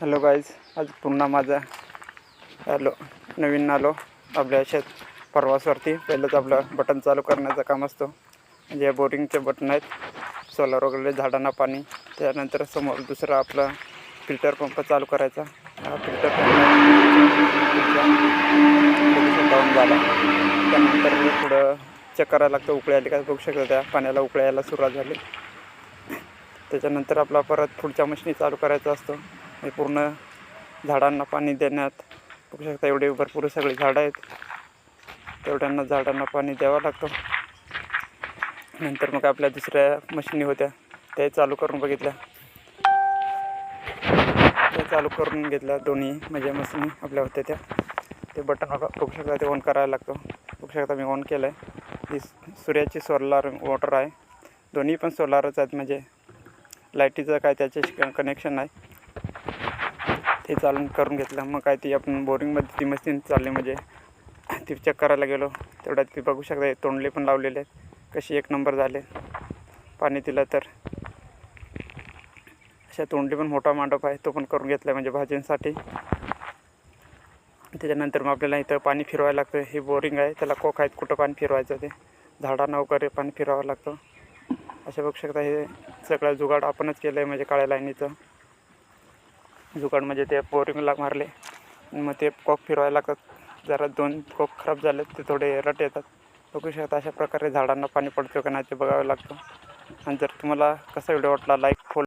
Hello guys आज पुन्हा माझा हॅलो नवीन आलो आपल्या शेत परवासवरती. पहिलंच आपलं बटन चालू करण्याचं काम असतो. म्हणजे बोरिंगचे बटन आहेत सोलर वगैरे झाडांना पाणी. त्यानंतर समोर दुसरा आपला फिल्टर पंप चालू करायचा. हा फिल्टर पंप डाऊन झाला. त्यानंतर पुढं चेक करायला लागतं उकळी आली का बघू शकतो त्या पाण्याला उकळी यायला सुरुवात झाली. त्याच्यानंतर आपला परत पुढच्या मशीनी चालू करायचा असतो. हे पूर्ण झाडांना पाणी देण्यात बघू शकता एवढे भरपूर सगळी झाडं आहेत. तेवढ्यांना झाडांना पाणी द्यावं लागतं. नंतर मग आपल्या दुसऱ्या मशिनी होत्या ते चालू करून बघितल्या. ते चालू करून घेतल्या दोन्ही म्हणजे मशिनी आपल्या होत्या त्या. ते बटन बघू शकता ते ऑन करायला लागतो. बघू शकता मी ऑन केलं आहे ही सूर्याची सोलार वॉटर आहे. दोन्ही पण सोलारच आहेत म्हणजे. लाईटीचं काय त्याचे कनेक्शन नाही. ते चालून करून घेतलं. मग काय ती आपण बोरिंगमध्ये ती मशीन चालली. म्हणजे ती चेक करायला गेलो. तेवढ्यात ती बघू शकता तोंडले पण लावलेले आहेत. कशी एक नंबर झाले. पाणी दिलं तर. अशा तोंडली पण मोठा मांडप आहे. तो पण करून घेतला म्हणजे भाजींसाठी. त्याच्यानंतर मग आपल्याला इथं पाणी फिरवायला लागतं. हे बोरिंग आहे. त्याला कोक आहेत. कुठं पाणी फिरवायचं ते. झाडांना वगैरे पाणी फिरवावं लागतं. अशा बघू शकता हे सगळं जुगाड आपणच केलं आहे म्हणजे काळ्या लाईनीचं. जुगाड म्हणजे ते बोरिंगला मारले. आणि मग ते कॉक फिरवायला लागतात. जरा दोन कॉक खराब झाले ते थोडे रट येतात. बघू शकता अशा प्रकारे झाडांना पाणी पडतो का नाही ते बघावं लागतं. आणि जर तुम्हाला कसा व्हिडिओ वाटला लाईक फॉलो